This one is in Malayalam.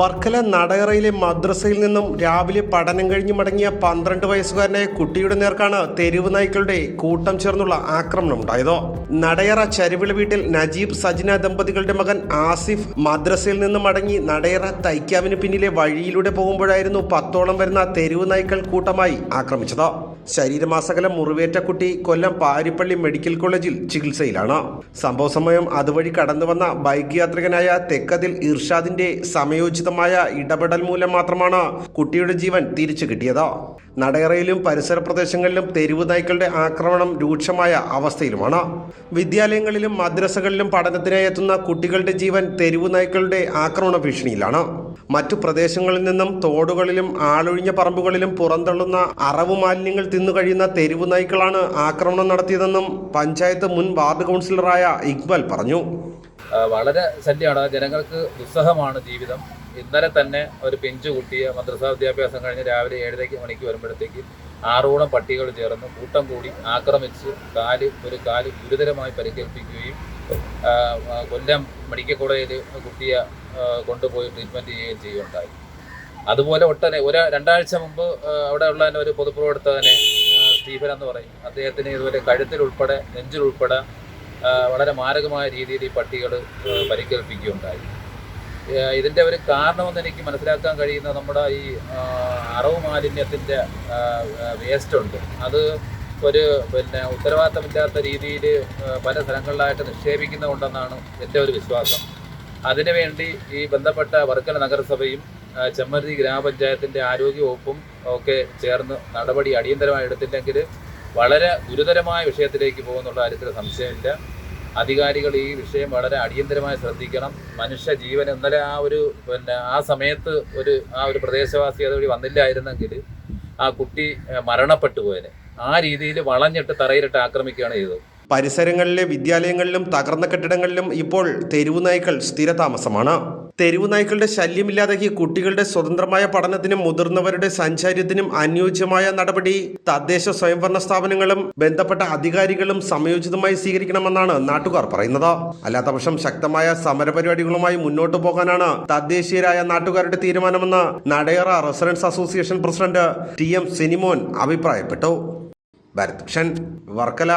വർക്കല നടയറയിലെ മദ്രസയിൽ നിന്നും രാവിലെ പഠനം കഴിഞ്ഞ് മടങ്ങിയ പന്ത്രണ്ട് വയസ്സുകാരനായ കുട്ടിയുടെ നേർക്കാണ് തെരുവ് നായ്ക്കളുടെ കൂട്ടം ചേർന്നുള്ള ആക്രമണം ഉണ്ടായത്. നടയറ ചരുവിള വീട്ടിൽ നജീബ് സജ്ന ദമ്പതികളുടെ മകൻ ആസിഫ് മദ്രസയിൽ നിന്നും മടങ്ങി നടയറ തൈക്കാവിന് പിന്നിലെ വഴിയിലൂടെ പോകുമ്പോഴായിരുന്നു പത്തോളം വരുന്ന തെരുവ് നായ്ക്കൾ കൂട്ടമായി ആക്രമിച്ചത്. ശരീരമാസകലം മുറിവേറ്റ കുട്ടി കൊല്ലം പാരിപ്പള്ളി മെഡിക്കൽ കോളേജിൽ ചികിത്സയിലാണ്. സംഭവ സമയം അതുവഴി കടന്നുവന്ന ബൈക്ക് യാത്രികനായ തെക്കതിൽ ഇർഷാദിന്റെ സമയോചിതമായ ഇടപെടൽ മൂലം മാത്രമാണ് കുട്ടിയുടെ ജീവൻ തിരിച്ചു കിട്ടിയത് നടയറയിലും പരിസര പ്രദേശങ്ങളിലും തെരുവ് നായ്ക്കളുടെ ആക്രമണം രൂക്ഷമായ അവസ്ഥയിലുമാണ്. വിദ്യാലയങ്ങളിലും മദ്രസകളിലും പഠനത്തിനായി എത്തുന്ന കുട്ടികളുടെ ജീവൻ തെരുവ് നായ്ക്കളുടെ ആക്രമണ ഭീഷണിയിലാണ്. മറ്റു പ്രദേശങ്ങളിൽ നിന്നും തോടുകളിലും ആളൊഴിഞ്ഞ പറമ്പുകളിലും പുറന്തള്ളുന്ന അറവ് മാലിന്യങ്ങൾ തിന്നു കഴിയുന്ന തെരുവ് നായ്ക്കളാണ് ആക്രമണം നടത്തിയതെന്നും പഞ്ചായത്ത് മുൻ വാർഡ് കൗൺസിലറായ ഇക്ബാൽ പറഞ്ഞു. വളരെ ശല്യമാണ്. ജനങ്ങൾക്ക് ദുസ്സഹമാണ് ജീവിതം. ഇന്നലെ തന്നെ ഒരു പിഞ്ച് കുട്ടിയെ മദ്രസാ വിദ്യാഭ്യാസം കഴിഞ്ഞ് രാവിലെ ഏഴരയ്ക്ക് മണിക്ക് വരുമ്പോഴത്തേക്ക് ആറോളം പട്ടികൾ ചേർന്ന് കൂട്ടം കൂടി ആക്രമിച്ച് കാൽ ഒരു കാൽ ഗുരുതരമായി പരിക്കേൽപ്പിക്കുകയും കൊല്ലം മെഡിക്കൽ കോളേജിൽ കുട്ടിയെ കൊണ്ടുപോയി ട്രീറ്റ്മെന്റ് ചെയ്യുകയും ചെയ്യുകയുണ്ടായി. അതുപോലെ ഒട്ടനെ ഒരു രണ്ടാഴ്ച മുമ്പ് അവിടെ ഉള്ള ഒരു പൊതുപ്രവർത്തകനെ സ്റ്റീഫൻ എന്ന് പറയും. അദ്ദേഹത്തിന് ഇതുപോലെ കഴുത്തിൽ ഉൾപ്പെടെ നെഞ്ചിൽ ഉൾപ്പെടെ വളരെ മാരകമായ രീതിയിൽ ഈ പട്ടികൾ പരിക്കേൽപ്പിക്കുകയുണ്ടായി. ഇതിന്റെ ഒരു കാരണമെന്ന് എനിക്ക് മനസ്സിലാക്കാൻ കഴിയുന്ന നമ്മുടെ ഈ അറവ് മാലിന്യത്തിന്റെ വേസ്റ്റ് ഉണ്ട്. അത് ഒരു പിന്നെ ഉത്തരവാദിത്തമില്ലാത്ത രീതിയിൽ പല സ്ഥലങ്ങളിലായിട്ട് നിക്ഷേപിക്കുന്നുണ്ടെന്നാണ് എന്റെ ഒരു വിശ്വാസം. അതിനുവേണ്ടി ഈ ബന്ധപ്പെട്ട വർക്കല നഗരസഭയും ചെമ്മരതി ഗ്രാമപഞ്ചായത്തിന്റെ ആരോഗ്യ വകുപ്പും ഒക്കെ ചേർന്ന് നടപടി അടിയന്തരമായി എടുത്തില്ലെങ്കിൽ വളരെ ഗുരുതരമായ വിഷയത്തിലേക്ക് പോകുന്നുള്ള കാര്യത്തിൽ സംശയമില്ല. അധികാരികൾ ഈ വിഷയം വളരെ അടിയന്തരമായി ശ്രദ്ധിക്കണം. മനുഷ്യ ജീവൻ ഇന്നലെ ആ ഒരു പിന്നെ ആ സമയത്ത് ഒരു ആ ഒരു പ്രദേശവാസി അതുവഴി വന്നില്ലായിരുന്നെങ്കിൽ ആ കുട്ടി മരണപ്പെട്ടു പോയനെ. ആ രീതിയിൽ വളഞ്ഞിട്ട് തറയിലിട്ട് ആക്രമിക്കുകയാണ് ചെയ്തത്. പരിസരങ്ങളിലെ വിദ്യാലയങ്ങളിലും തകർന്ന കെട്ടിടങ്ങളിലും ഇപ്പോൾ തെരുവുനായ്ക്കൾ സ്ഥിരതാമസമാണ്. തെരുവ് നായ്ക്കളുടെ ശല്യമില്ലാതാക്കി കുട്ടികളുടെ സ്വതന്ത്രമായ പഠനത്തിനും മുതിർന്നവരുടെ സഞ്ചാരത്തിനും അനുയോജ്യമായ നടപടി. തദ്ദേശ സ്വയംഭരണ സ്ഥാപനങ്ങളും ബന്ധപ്പെട്ട അധികാരികളും സമയോചിതമായി സ്വീകരിക്കണമെന്നാണ് നാട്ടുകാർ പറയുന്നത്. അല്ലാത്തപക്ഷം ശക്തമായ സമരപരിപാടികളുമായി മുന്നോട്ടു പോകാനാണ് തദ്ദേശീയരായ നാട്ടുകാരുടെ തീരുമാനമെന്ന് Nadayara residents association president T M Sinimon അഭിപ്രായപ്പെട്ടു. ഭരത് ഭൂഷൺ വർക്കല.